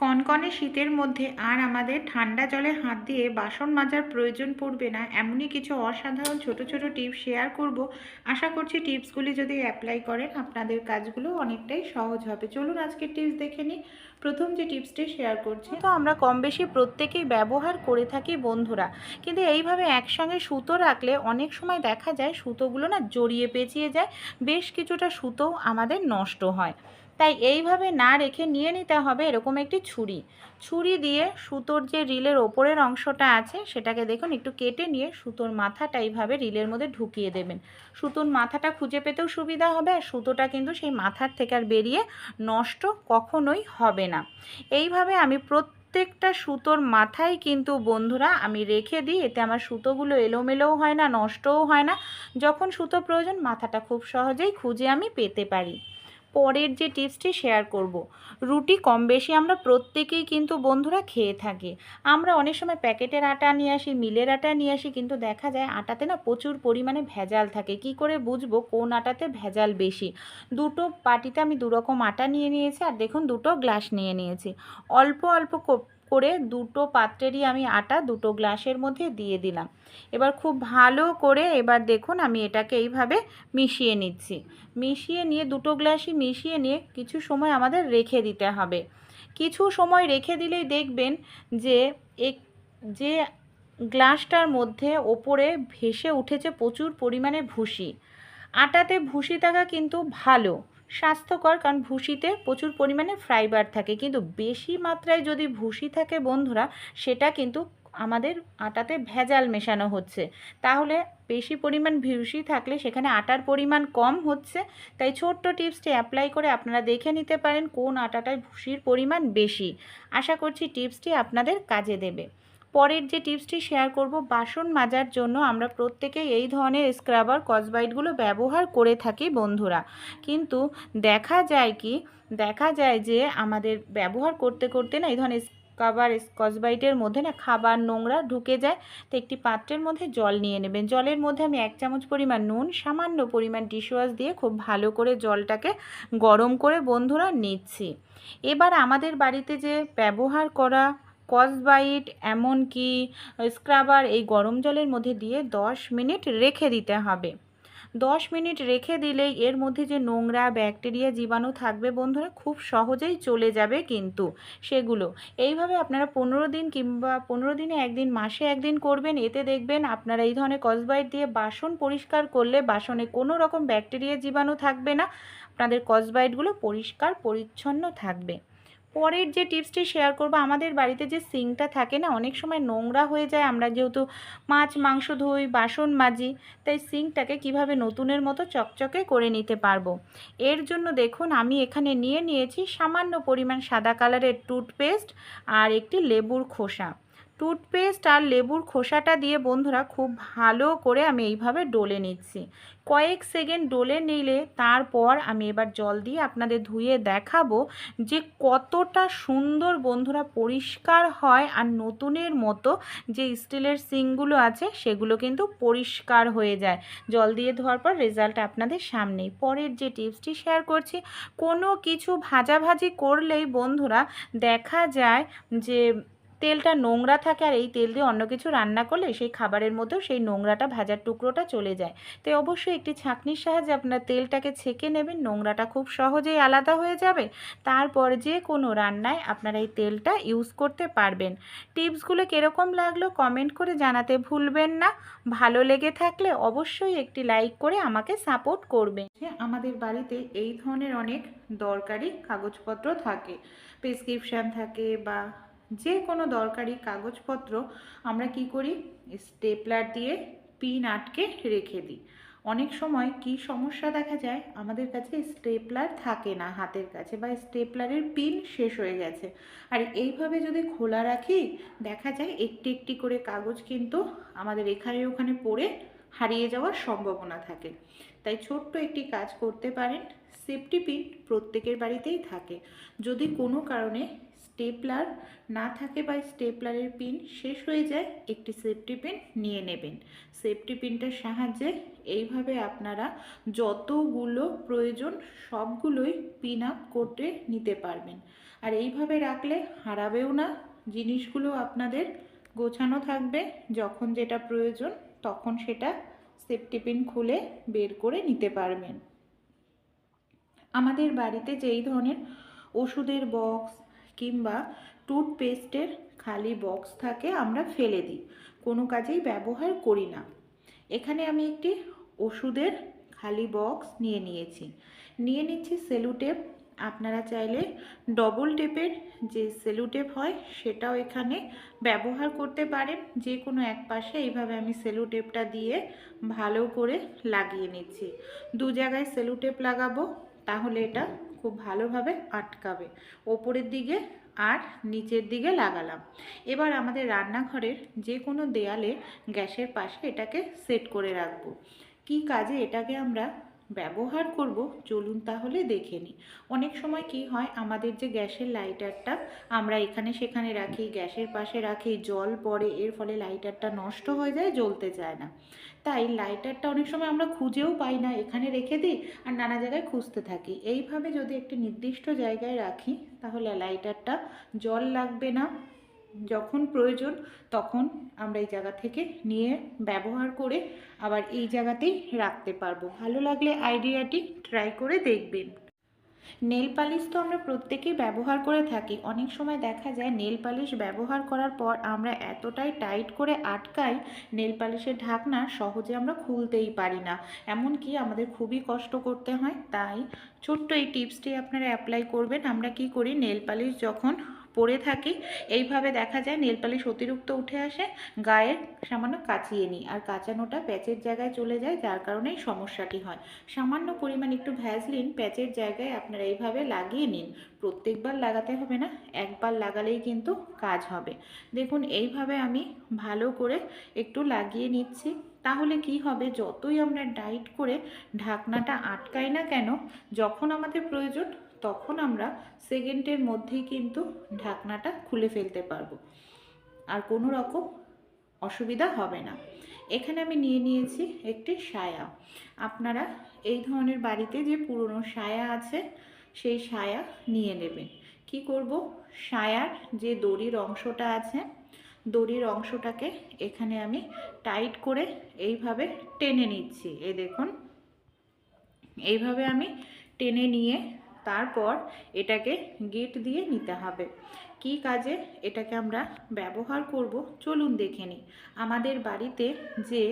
কনকনে শীতের মধ্যে আর আমাদের ঠান্ডা জলে হাত দিয়ে বাসন মাজার প্রয়োজন পড়বে না, এমনই কিছু অসাধারণ ছোট ছোট টিপস শেয়ার করব। আশা করছি টিপসগুলি যদি অ্যাপ্লাই করেন, আপনাদের কাজগুলো অনেকটাই সহজ হবে। চলুন আজকের টিপস দেখে নিই। প্রথম যে টিপসটি শেয়ার করছি, তো আমরা কম বেশি প্রত্যেকেই ব্যবহার করে থাকি বন্ধুরা, কিন্তু এইভাবে একসঙ্গে সুতো রাখলে অনেক সময় দেখা যায় সুতোগুলো না জড়িয়ে পেঁচিয়ে যায়, বেশ কিছুটা সুতো আমাদের নষ্ট হয়। তাই এইভাবে না রেখে নিয়ে নিতে হবে এরকম একটি ছুরি। ছুরি দিয়ে সুতোর যে রিলের ওপরের অংশটা আছে সেটাকে দেখুন, একটু কেটে নিয়ে সুতোর মাথাটা এইভাবে রিলের মধ্যে ঢুকিয়ে দেবেন। সুতোর মাথাটা খুঁজে পেতেও সুবিধা হবে আর সুতোটা কিন্তু সেই মাথার থেকে আর বেরিয়ে নষ্ট কখনোই হবে না। এইভাবে আমি প্রত্যেকটা সুতোর মাথায় কিন্তু বন্ধুরা আমি রেখে দিই, এতে আমার সুতোগুলো এলোমেলোও হয় না, নষ্টও হয় না। যখন সুতো প্রয়োজন মাথাটা খুব সহজেই খুঁজে আমি পেতে পারি। পরের যে টিপসটি শেয়ার করব। রুটি কম বেশি আমরা প্রত্যেকেই কিন্তু বন্ধুরা খেয়ে থাকি। আমরা অনেক সময় প্যাকেটের আটা নিয়ে আসি, মিলের আটা নিয়ে আসি, কিন্তু দেখা যায় আটাতে না প্রচুর পরিমাণে ভেজাল থাকে। কি করে বুঝব কোন আটাতে ভেজাল বেশি? দুটো পাটিতে আমি দুরকম আটা নিয়ে নিয়েছি আর দেখুন দুটো গ্লাস নিয়ে নিয়েছি। অল্প অল্প করে দুটো পাত্রেরই আমি আটা দুটো গ্লাসের মধ্যে দিয়ে দিলাম। এবার খুব ভালো করে এবার দেখুন আমি এটাকে এইভাবে মিশিয়ে নিচ্ছি। মিশিয়ে নিয়ে দুটো গ্লাসই মিশিয়ে নিয়ে কিছু সময় আমাদের রেখে দিতে হবে। কিছু সময় রেখে দিলেই দেখবেন যে এক, যে গ্লাসটার মধ্যে ওপরে ভেসে উঠেছে প্রচুর পরিমাণে ভুসি। আটাতে ভুসি থাকা কিন্তু ভালো। স্বাস্থ্যকর, কারণ ভুসিতে প্রচুর পরিমাণে ফাইবার থাকে। কিন্তু বেশি মাত্রায় যদি ভুসি থাকে বন্ধুরা, সেটা কিন্তু আমাদের আটাতে ভেজাল মেশানো হচ্ছে। তাহলে বেশি পরিমাণ ভুসি থাকলে সেখানে আটার পরিমাণ কম হচ্ছে। তাই ছোট্ট টিপসটি অ্যাপ্লাই করে আপনারা দেখে নিতে পারেন কোন আটাটায় ভুসির পরিমাণ বেশি। আশা করছি টিপসটি আপনাদের কাজে দেবে। পরের যে টিপসটি শেয়ার করব, বাসন মাজার জন্য আমরা প্রত্যেকেই এই ধরনের স্ক্রাবার কসবাইটগুলো ব্যবহার করে থাকি বন্ধুরা। কিন্তু দেখা যায় কি, দেখা যায় যে আমাদের ব্যবহার করতে করতে না এই ধরনের কাবার স্কচবাইটের মধ্যে না খাবার নোংরা ঢুকে যায়, তো একটি পাত্রের মধ্যে জল নিয়ে নেবেন। জলের মধ্যে আমি এক চামচ পরিমাণ নুন, সামান্য পরিমাণ ডিশওয়াশ দিয়ে খুব ভালো করে জলটাকে গরম করে বন্ধুরা নিচ্ছি। এবার আমাদের বাড়িতে যে ব্যবহার করা কসবাইট, এমনকি স্ক্রাবার এই গরম জলের মধ্যে দিয়ে দশ মিনিট রেখে দিতে হবে। দশ মিনিট রেখে দিলেই এর মধ্যে যে নোংরা, ব্যাকটেরিয়া, জীবাণু থাকবে বন্ধুরা, খুব সহজেই চলে যাবে কিন্তু সেগুলো। এইভাবে আপনারা পনেরো দিন কিংবা পনেরো দিনে একদিন, মাসে একদিন করবেন, এতে দেখবেন আপনারা এই ধরনের কসবাইট দিয়ে বাসন পরিষ্কার করলে বাসনে কোনো রকম ব্যাকটেরিয়া, জীবাণু থাকবে না, আপনাদের কসবাইটগুলো পরিষ্কার, পরিচ্ছন্ন থাকবে। পরের যে টিপসটি শেয়ার করব, আমাদের বাড়িতে যে সিঙ্কটা থাকে না, অনেক সময় নোংরা হয়ে যায়। আমরা যেহেতু মাছ, মাংস ধুই বাসন মাজি, তাই সিঙ্কটাকে কীভাবে নতুনের মতো চকচকে করে নিতে পারব? এর জন্য দেখুন, আমি এখানে নিয়ে নিয়েছি সামান্য পরিমাণ সাদা কালারের টুথপেস্ট আর একটি লেবুর খোসা। টুথপেস্ট আর লেবুর খোসাটা দিয়ে বন্ধুরা খুব ভালো করে আমি এইভাবে ডলে নিচ্ছি। কয়েক সেকেন্ড ডলে নিলে তারপর আমি এবার জল দিয়ে আপনাদের ধুয়ে দেখাবো যে কতটা সুন্দর বন্ধুরা পরিষ্কার হয় আর নতুনের মতো যে স্টিলের সিংগুলো আছে সেগুলো কিন্তু পরিষ্কার হয়ে যায়। জল দিয়ে ধোয়ার পর রেজাল্ট আপনাদের সামনেই। পরের যে টিপসটি শেয়ার করছি, কোনো কিছু ভাজাভাজি করলেই বন্ধুরা দেখা যায় যে তেলটা নোংরা থাকে আর এই তেল দিয়ে অন্য কিছু রান্না করলে সেই খাবারের মধ্যেও সেই নোংরাটা ভাজার টুকরোটা চলে যায়। তো অবশ্যই একটি ছাঁকনির সাহায্যে আপনার তেলটাকে ছেঁকে নেবেন, নোংরাটা খুব সহজেই আলাদা হয়ে যাবে। তারপর যে কোনো রান্নায় আপনারা এই তেলটা ইউজ করতে পারবেন। টিপসগুলো কীরকম লাগল কমেন্ট করে জানাতে ভুলবেন না। ভালো লেগে থাকলে অবশ্যই একটি লাইক করে আমাকে সাপোর্ট করবেন। আমাদের বাড়িতে এই ধরনের অনেক দরকারি কাগজপত্র থাকে। প্রেসক্রিপশান থাকে বা যে কোনো দরকারি কাগজপত্র আমরা কি করি? স্টেপলার দিয়ে পিন আটকে রেখে দিই। অনেক সময় কি সমস্যা দেখা যায়? আমাদের কাছে স্টেপলার থাকে না হাতের কাছে বা স্টেপলারের পিন শেষ হয়ে গেছে। আর এইভাবে যদি খোলা রাখি, দেখা যায় একটি একটি করে কাগজ কিন্তু আমাদের এখানে ওখানে পড়ে হারিয়ে যাওয়ার সম্ভাবনা থাকে। তাই ছোট্ট একটি কাজ করতে পারেন। সেফটি পিন প্রত্যেকের বাড়িতেই থাকে। যদি কোনো কারণে স্টেপলার না থাকে বা স্টেপলারের পিন শেষ হয়ে যায়, একটি সেফটি পিন নিয়ে নেবেন। সেফটি পিনটার সাহায্যে এইভাবে আপনারা যতগুলো প্রয়োজন সবগুলোই পিন আপ করতে নিতে পারবেন। আর এইভাবে রাখলে হারাবেও না, জিনিসগুলো আপনাদের গোছানো থাকবে, যখন যেটা প্রয়োজন তখন সেটা সেফটি পিন খুলে বের করে নিতে পারবেন। আমাদের বাড়িতে যেই ধরনের ওষুধের বক্স কিংবা টুথপেস্টের খালি বক্স থাকে আমরা ফেলে দিই। কোনো কাজেই ব্যবহার করি না। এখানে আমি একটি ওষুধের খালি বক্স নিয়ে নিয়েছি। নিয়ে নিচ্ছি সেলুটেপ। আপনারা চাইলে ডবল টেপের যে সেলুটেপ হয় সেটাও এখানে ব্যবহার করতে পারেন। যে কোনো এক পাশে এইভাবে আমি সেলুটেপটা দিয়ে ভালো করে লাগিয়ে নিচ্ছি। দু জায়গায় সেলুটেপ লাগাবো, তাহলে এটা খুব ভালোভাবে আটকাবে। ওপরের দিকে আর নিচের দিকে লাগালাম। এবার আমাদের রান্নাঘরের যে কোনো দেয়ালে গ্যাসের পাশে এটাকে সেট করে রাখব। কি কাজে এটাকে আমরা ব্যবহার করব, চলুন তাহলে দেখে নিই। অনেক সময় কি হয়, আমাদের যে গ্যাসের লাইটারটা, আমরা এখানে সেখানে রাখি, গ্যাসের পাশে রাখি, জল পড়ে, এর ফলে লাইটারটা নষ্ট হয়ে যায়, জ্বলতে চায় না। তাই লাইটারটা অনেক সময় আমরা খুঁজেও পাই না, এখানে রেখে দিই আর নানা জায়গায় খুঁজতে থাকি। এইভাবে যদি একটি নির্দিষ্ট জায়গায় রাখি, তাহলে লাইটারটা জল লাগবে না যখন প্রয়োজন তখন আমরা এই জায়গা থেকে নিয়ে ব্যবহার করে আবার এই জায়গাতেই রাখতে পারব। ভালো লাগলে আইডিয়াটি ট্রাই করে দেখবেন। নেল পালিশ তো আমরা প্রত্যেকেই ব্যবহার করে থাকি। অনেক সময় দেখা যায় নেল পালিশ ব্যবহার করার পর আমরা এতটাই টাইট করে আটকাই, নেল পালিশের ঢাকনা সহজে আমরা খুলতেই পারি না। এমনকি আমাদের খুবই কষ্ট করতে হয়, তাই ছোট্ট এই টিপসটি আপনারা অ্যাপ্লাই করবেন। আমরা কি করি? নেল পালিশ যখন পরে থাকি। এইভাবে দেখা যায় নেল পালিশ অতিরিক্ত উঠে আসে, গায়ে সামান্য কাচিয়ে নিই আর কাচানোটা প্যাচের জায়গায় চলে যায়, যার কারণে সমস্যাটি হয়। সামান্য পরিমাণ একটু ভ্যাজলিন প্যাচের জায়গায় আপনারা এইভাবে লাগিয়ে নিন। প্রত্যেকবার লাগাতে হবে না, একবার লাগালেই কিন্তু কাজ হবে। দেখুন, এইভাবে আমি ভালো করে একটু লাগিয়ে নিচ্ছি। তাহলে কি হবে, যতই আমরা ডাইট করে ঢাকনাটা আটকাই না কেন, যখন আমাদের প্রয়োজন তখন আমরা সেকেন্ডের মধ্যেই কিন্তু ঢাকনাটা খুলে ফেলতে পারব। আর কোনো রকম অসুবিধা হবে না। এখানে আমি নিয়ে নিয়েছি একটি সায়া। আপনারা এই ধরনের বাড়িতে যে পুরনো সায়া আছে, সেই সায়া নিয়ে নেবেন। কি করব? সায়ার যে দড়ির অংশটা আছে, দড়ির অংশটাকে এখানে আমি টাইট করে এইভাবে টেনে নিচ্ছি। এ দেখুন, এইভাবে আমি টেনে নিয়ে তারপর এটাকে গেট দিয়ে নিতে হবে। কি কাজে এটাকে আমরা ব্যবহার করব? চলুন দেখে নিই। আমাদের বাড়িতে যে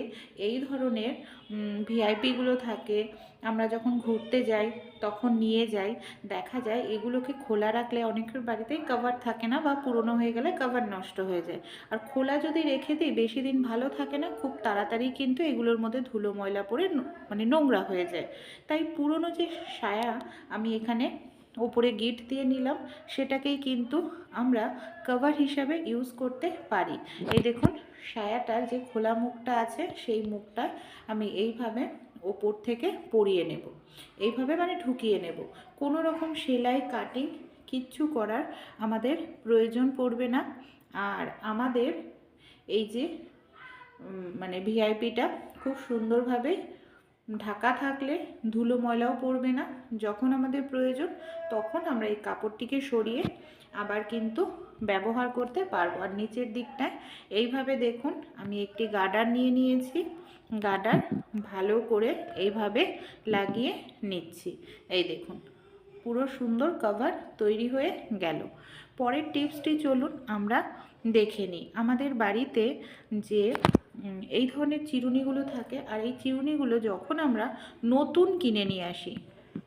এই ধরনের ভিআইপিগুলো থাকে, আমরা যখন ঘুরতে যাই, তখন নিয়ে যাই, দেখা যায় এগুলোকে খোলা রাখলে অনেকের বাড়িতেই কভার থাকে না বা পুরনো হয়ে গেলে কভার নষ্ট হয়ে যায়। আর খোলা যদি রেখে দিই, বেশি দিন ভালো থাকে না, খুব তাড়াতাড়ি কিন্তু এগুলোর মধ্যে ধুলো ময়লা পড়ে মানে নোংরা হয়ে যায়। তাই পুরনো যে সায়া আমি এখানে ওপরে গিট দিয়ে নিলাম। সেটাকেই কিন্তু আমরা কভার হিসাবে ইউজ করতে পারি। এই দেখুন, সায়াটার যে খোলা মুখটা আছে, সেই মুখটা আমি এইভাবে ওপর থেকে পরিয়ে নেব। এইভাবে মানে ঢুকিয়ে নেব। কোনো রকম সেলাই কাটিং কিচ্ছু করার আমাদের প্রয়োজন পড়বে না। আর আমাদের এই যে মানে ভিআইপিটা খুব সুন্দরভাবে ঢাকা থাকলে ধুলো ময়লাও পড়বে না। যখন আমাদের প্রয়োজন, তখন আমরা এই কাপড়টিকে সরিয়ে আবার কিন্তু ব্যবহার করতে পারব। আর নিচের দিকটায় এইভাবে দেখুন, আমি একটি গার্ডার নিয়ে নিয়েছি। গার্ডার ভালো করে এইভাবে লাগিয়ে নিচ্ছি। এই দেখুন, পুরো সুন্দর কভার তৈরি হয়ে গেল। পরের টিপসটি চলুন আমরা দেখে নিই। আমাদের বাড়িতে যে এই ধরনের চিরুনিগুলো থাকে আর এই চিরুনিগুলো যখন আমরা নতুন কিনে নিয়ে আসি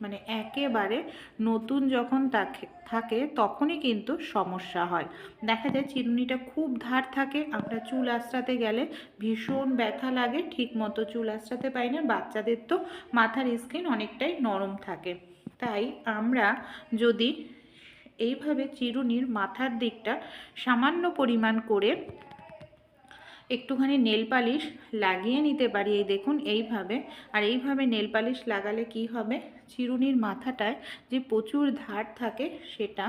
মানে একেবারে নতুন যখন থাকে তখনই কিন্তু সমস্যা হয়। দেখা যায় চিরুনিটা খুব ধার থাকে, আমরা চুল আশ্রাতে গেলে ভীষণ ব্যথা লাগে ঠিক মতো চুল আশ্রাতে পাই না, বাচ্চাদের তো মাথার স্কিন অনেকটাই নরম থাকে। তাই আমরা যদি এইভাবে চিরুনির মাথার দিকটা সামান্য পরিমাণ করে একটুখানি নেল পালিশ লাগিয়ে নিতে পারি। এই দেখুন, এইভাবে। আর এইভাবে নেল পালিশ লাগালে কি হবে? চিরুনির মাথাটায় যে প্রচুর ধার থাকে সেটা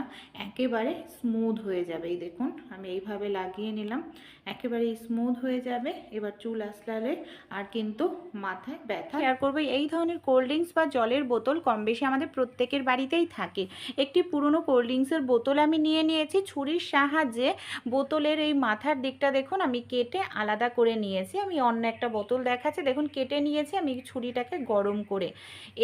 একেবারে স্মুথ হয়ে যাবে। এই দেখুন, আমি এইভাবে লাগিয়ে নিলাম। একেবারে স্মুথ হয়ে যাবে। এবার চুল আসলালে আর কিন্তু মাথায় ব্যথা শেয়ার করব, এই ধরনের কোল্ড ড্রিঙ্কস বা জলের বোতল কম বেশি আমাদের প্রত্যেকের বাড়িতেই থাকে। একটি পুরনো কোল্ড ড্রিঙ্কসের বোতল আমি নিয়ে নিয়েছি। ছুরির সাহায্যে বোতলের এই মাথার দিকটা দেখুন, আমি কেটে আলাদা করে নিয়েছি। আমি অন্য একটা বোতল দেখাচ্ছি। দেখুন, কেটে নিয়েছি আমি ছুরিটাকে গরম করে।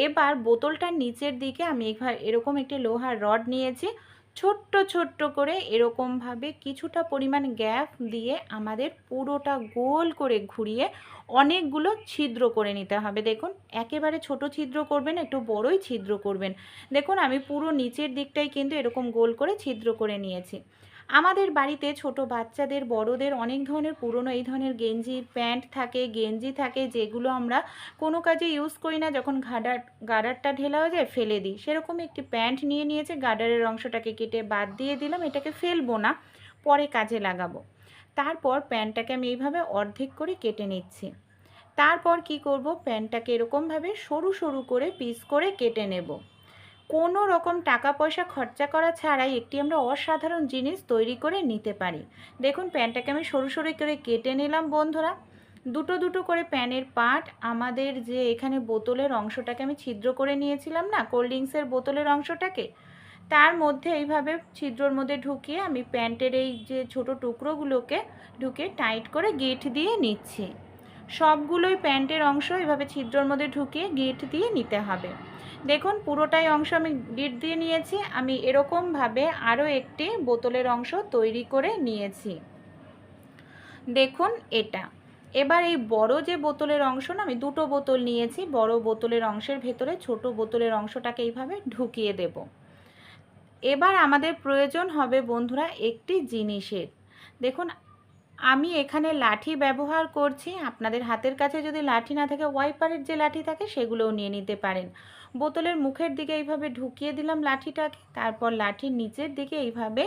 এবার বোতলটার নিচের দিকে আমি এরকম একটি লোহার রড নিয়েছি। ছোট্ট ছোট্ট করে এরকমভাবে কিছুটা পরিমাণ গ্যাপ দিয়ে আমাদের পুরোটা গোল করে ঘুরিয়ে অনেকগুলো ছিদ্র করে নিতে হবে। দেখুন, একেবারে ছোট ছিদ্র করবেন, একটু বড়ই ছিদ্র করবেন। দেখুন, আমি পুরো নিচের দিকটাই কিন্তু এরকম গোল করে ছিদ্র করে নিয়েছি। আমাদের বাড়িতে ছোট বাচ্চাদের, বড়দের অনেক ধরনের পুরনো এই ধরনের গেঞ্জি প্যান্ট থাকে, গেঞ্জি থাকে যেগুলো আমরা কোনো কাজে ইউজ করি না। যখন ঘাডার গাডারটা ঢেলা হয়ে যায় ফেলে দিই। সেরকম একটি প্যান্ট নিয়ে নিয়েছে, গাডারের অংশটাকে কেটে বাদ দিয়ে দিলাম, এটাকে ফেলব না, পরে কাজে লাগাবো। তারপর প্যান্টটাকে আমি এইভাবে অর্ধেক করে কেটে নিচ্ছি। তারপর কি করব? প্যান্টটাকে এরকমভাবে সরু সরু করে পিস করে কেটে নেব। কোনো রকম টাকা পয়সা খরচা করা ছাড়াই একটি আমরা অসাধারণ জিনিস তৈরি করে নিতে পারি। দেখুন, প্যানটাকে আমি সরু সরু করে কেটে নিলাম, বন্ধুরা। দুটো দুটো করে প্যানের পাট আমাদের যে এখানে বোতলের অংশটাকে আমি ছিদ্র করে নিয়েছিলাম না, কোল্ড ড্রিঙ্কসের বোতলের অংশটাকে, তার মধ্যে এইভাবে ছিদ্রর মধ্যে ঢুকিয়ে আমি প্যান্টের এই যে ছোট টুকরোগুলোকে ঢুকে টাইট করে গেট দিয়ে নিচ্ছি। সবগুলোই প্যান্টের অংশ এভাবে ছিদ্রর মধ্যে ঢুকিয়ে গেট দিয়ে নিতে হবে। দেখুন, পুরোটাই অংশ আমি গিট দিয়ে নিয়েছি। আমি এরকমভাবে আরও একটি বোতলের অংশ তৈরি করে নিয়েছি। দেখুন এটা। এবার এই বড় যে বোতলের অংশ না, আমি দুটো বোতল নিয়েছি, বড় বোতলের অংশের ভেতরে ছোট বোতলের অংশটাকে এইভাবে ঢুকিয়ে দেব। এবার আমাদের প্রয়োজন হবে বন্ধুরা একটি জিনিসের। দেখুন আমি এখানে লাঠি ব্যবহার করছি। আপনাদের হাতের কাছে যদি লাঠি না থাকে, ওয়াইপারের যে লাঠি থাকে, সেগুলোও নিয়ে নিতে পারেন। বোতলের মুখের দিকে এইভাবে ঢুকিয়ে দিলাম লাঠিটাকে। তারপর লাঠির নিচের দিকে এইভাবে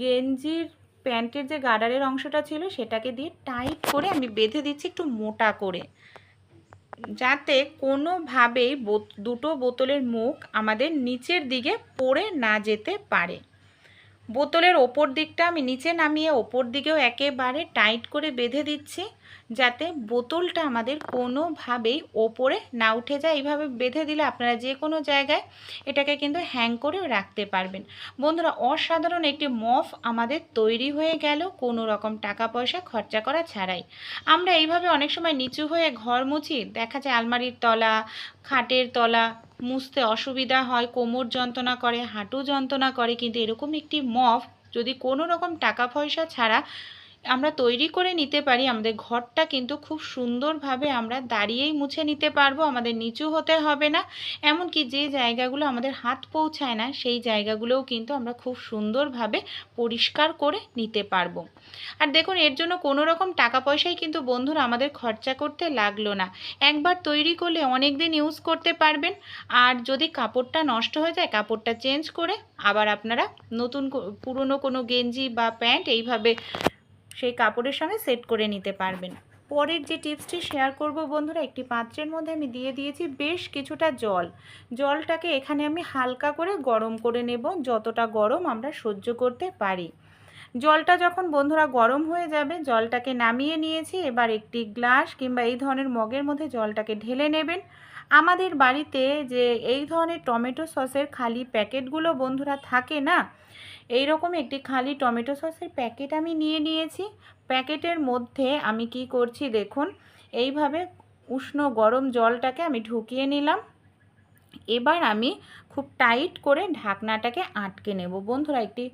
গেঞ্জির প্যান্টের যে গার্ডারের অংশটা ছিল, সেটাকে দিয়ে টাইট করে আমি বেঁধে দিচ্ছি একটু মোটা করে। যাতে কোনোভাবেই দুটো বোতলের মুখ আমাদের নিচের দিকে পড়ে না যেতে পারে। বোতলের ওপর দিকটা আমি নিচে নামিয়ে ওপর দিকেও একেবারে টাইট করে বেঁধে দিচ্ছি। যাতে বোতলটা আমাদের কোনোভাবেই ওপরে না উঠে যায়। এইভাবে বেঁধে দিলে আপনারা যে কোনো জায়গায় এটাকে কিন্তু হ্যাং করে রাখতে পারবেন। বন্ধুরা, অসাধারণ একটি মফ আমাদের তৈরি হয়ে গেল। কোনো রকম টাকা পয়সা খরচা করা ছাড়াই। আমরা এইভাবে অনেক সময় নিচু হয়ে ঘর মুছি, দেখা যায় আলমারির তলা, খাটের তলা মুছতে অসুবিধা হয়, কোমর যন্ত্রণা করে, হাঁটু যন্ত্রণা করে, কিন্তু এরকম একটি মফ যদি কোনো রকম টাকা পয়সা ছাড়া আমরা তৈরি করে নিতে পারি, আমাদের ঘরটা কিন্তু খুব সুন্দরভাবে আমরা দাঁড়িয়েই মুছে নিতে পারব, আমাদের নিচু হতে হবে না। এমনকি যে জায়গাগুলো আমাদের হাত পৌঁছায় না, সেই জায়গাগুলোও কিন্তু আমরা খুব সুন্দরভাবে পরিষ্কার করে নিতে পারব। আর দেখুন, এর জন্য কোনো রকম টাকা পয়সাই কিন্তু বন্ধুরা আমাদের খরচা করতে লাগল না। একবার তৈরি করলে অনেক দিন ইউজ করতে পারবেন। আর যদি কাপড়টা নষ্ট হয়ে যায়, কাপড়টা চেঞ্জ করে আবার আপনারা নতুন পুরনো কোনো গেঞ্জি বা প্যান্ট এইভাবে সেই কাপড়ের সঙ্গে সেট করে নিতে পারবেন। পরের যে টিপসটি শেয়ার করব বন্ধুরা, একটি পাত্রের মধ্যে আমি দিয়ে দিয়েছি বেশ কিছুটা জল। জলটাকে এখানে আমি হালকা করে গরম করে নেব, যতটা গরম আমরা সহ্য করতে পারি। জলটা যখন বন্ধুরা গরম হয়ে যাবে, জলটাকে নামিয়ে নিয়েছি। এবার একটি গ্লাস কিংবা এই ধরনের মগের মধ্যে জলটাকে ঢেলে নেবেন। আমাদের বাড়িতে যে এই ধরনের টমেটো সসের খালি প্যাকেটগুলো বন্ধুরা থাকে না এই রকম একটি খালি টমেটো সসের প্যাকেট আমি নিয়ে নিয়েছি। প্যাকেটের মধ্যে আমি কি করছি দেখুন, এইভাবে উষ্ণ গরম জলটাকে আমি ঢুকিয়ে নিলাম। এবার আমি খুব টাইট করে ঢাকনাটাকে আটকে নেব। বন্ধুরা, একটি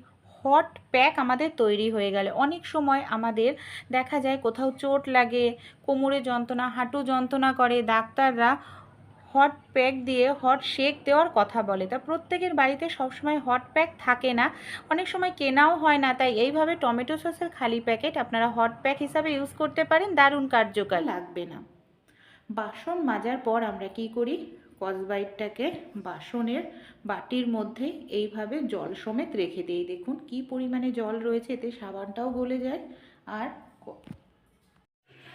হট প্যাক আমাদের তৈরি হয়ে গেলে। অনেক সময় আমাদের দেখা যায় কোথাও চোট লাগে, কোমরে যন্ত্রণা, হাঁটু যন্ত্রণা করে, ডাক্তাররা হট প্যাক দিয়ে হট শেক দেওয়ার কথা বলে। তা প্রত্যেকের বাড়িতে সবসময় হট প্যাক থাকে না। অনেক সময় কেনাও হয় না, তাই এইভাবে টমেটো সসের খালি প্যাকেট আপনারা হট প্যাক হিসাবে ইউজ করতে পারেন, দারুণ কার্যকর। লাগবে না। বাসন মাজার পর আমরা কি করি? কসবাইটটাকে বাসনের বাটির মধ্যে এইভাবে জল সমেত রেখে দিই। দেখুন কি পরিমাণে জল রয়েছে, এতে সাবানটাও গলে যায়। আর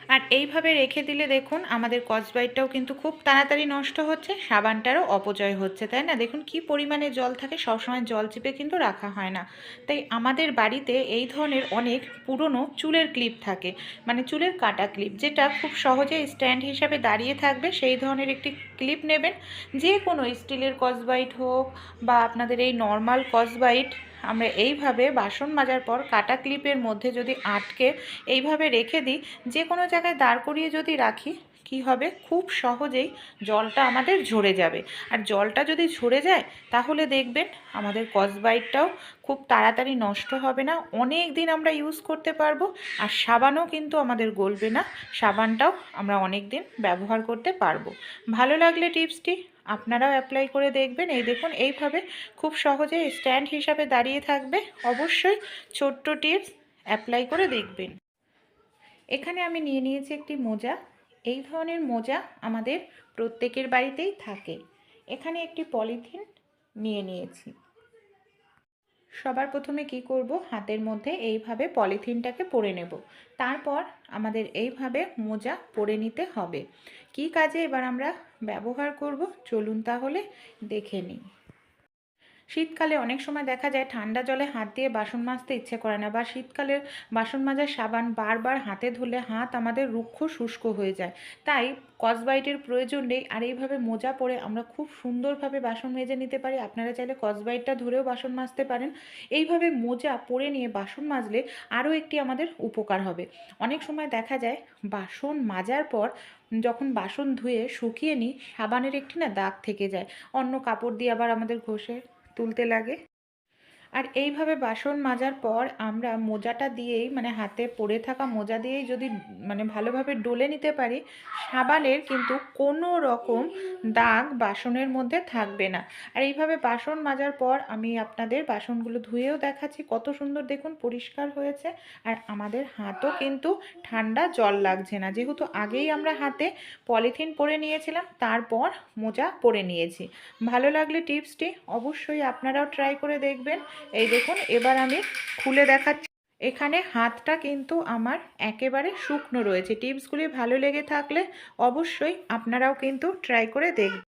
আর এইভাবে রেখে দিলে দেখুন আমাদের কসবাইটটাও কিন্তু খুব তাড়াতাড়ি নষ্ট হচ্ছে, সাবানটারও অপচয় হচ্ছে, তাই না? দেখুন কি পরিমাণে জল থাকে, সবসময় জল চিপে কিন্তু রাখা হয় না। তাই আমাদের বাড়িতে এই ধরনের অনেক পুরনো চুলের ক্লিপ থাকে মানে চুলের কাটা ক্লিপ, যেটা খুব সহজে স্ট্যান্ড হিসাবে দাঁড়িয়ে থাকবে, সেই ধরনের একটি ক্লিপ নেবেন। যে কোনো স্টিলের কসবাইট হোক বা আপনাদের এই নর্মাল কসবাইট আমরা এইভাবে বাসন মাজার পর কাটা ক্লিপের মধ্যে যদি আটকে এইভাবে রেখে দিই, যে কোনো জায়গায় দাঁড় করিয়ে যদি রাখি, কি হবে? খুব সহজেই জলটা আমাদের ঝরে যাবে। আর জলটা যদি ঝরে যায়, তাহলে দেখবেন আমাদের কসবাইটটাও খুব তাড়াতাড়ি নষ্ট হবে না। অনেক দিন আমরা ইউজ করতে পারব, আর সাবানও কিন্তু আমাদের গলবে না। সাবানটাও আমরা অনেক দিন ব্যবহার করতে পারব। ভালো লাগলে টিপসটি আপনারাও অ্যাপ্লাই করে দেখবেন। এই দেখুন, এইভাবে খুব সহজে স্ট্যান্ড হিসাবে দাঁড়িয়ে থাকবে। অবশ্যই ছোট্ট টিপস অ্যাপ্লাই করে দেখবেন। এখানে আমি নিয়ে নিয়েছি একটি মোজা। এই ধরনের মোজা আমাদের প্রত্যেকের বাড়িতেই থাকে। এখানে একটি পলিথিন নিয়ে নিয়েছি। সবার প্রথমে কি করব? হাতের মধ্যে এইভাবে পলিথিনটাকে পরে নেব। তারপর আমাদের এইভাবে মোজা পরে নিতে হবে। কি কাজে এবার আমরা ব্যবহার করব, চলুন তাহলে দেখে নিই। শীতকালে অনেক সময় দেখা যায় ঠান্ডা জলে হাত দিয়ে বাসন মাজতে ইচ্ছে করে না বা শীতকালের বাসন মাজার সাবান বারবার হাতে ধরলে হাত আমাদের রুক্ষ শুষ্ক হয়ে যায়। তাই কসবাইটের প্রয়োজন নেই, আর এইভাবে মোজা পরে আমরা খুব সুন্দরভাবে বাসন মেজে নিতে পারি। আপনারা চাইলে কসবাইটটা ধরেও বাসন মাজতে পারেন। এইভাবে মোজা পরে নিয়ে বাসন মাজলে আরও একটি আমাদের উপকার হবে। অনেক সময় দেখা যায় বাসন মাজার পর যখন বাসন ধুয়ে শুকিয়ে নিই, সাবানের একটি না দাগ থেকে যায়। অন্য কাপড় দিয়ে আবার আমাদের ঘষে তুলতে লাগে। আর এইভাবে বাসন মাজার পর আমরা মোজাটা দিয়েই মানে হাতে পড়ে থাকা মোজা দিয়েই যদি মানে ভালোভাবে ডলে নিতে পারি, সাবানের কিন্তু কোনো রকম দাগ বাসনের মধ্যে থাকবে না। আর এইভাবে বাসন মাজার পর আমি আপনাদের বাসনগুলো ধুয়েও দেখাচ্ছি, কত সুন্দর দেখুন, পরিষ্কার হয়েছে। আর আমাদের হাতও কিন্তু ঠান্ডা জল লাগছে না। যেহেতু আগেই আমরা হাতে পলিথিন পরে নিয়েছিলাম, তারপর মোজা পরে নিয়েছি। ভালো লাগলে টিপসটি অবশ্যই আপনারাও ট্রাই করে দেখবেন। এই দেখুন, এবার আমি খুলে দেখাচ্ছি। এখানে হাতটা কিন্তু আমার একেবারে শুকনো রয়েছে। টিপসগুলি ভালো লেগে থাকলে অবশ্যই আপনারাও কিন্তু ট্রাই করে দেখবেন।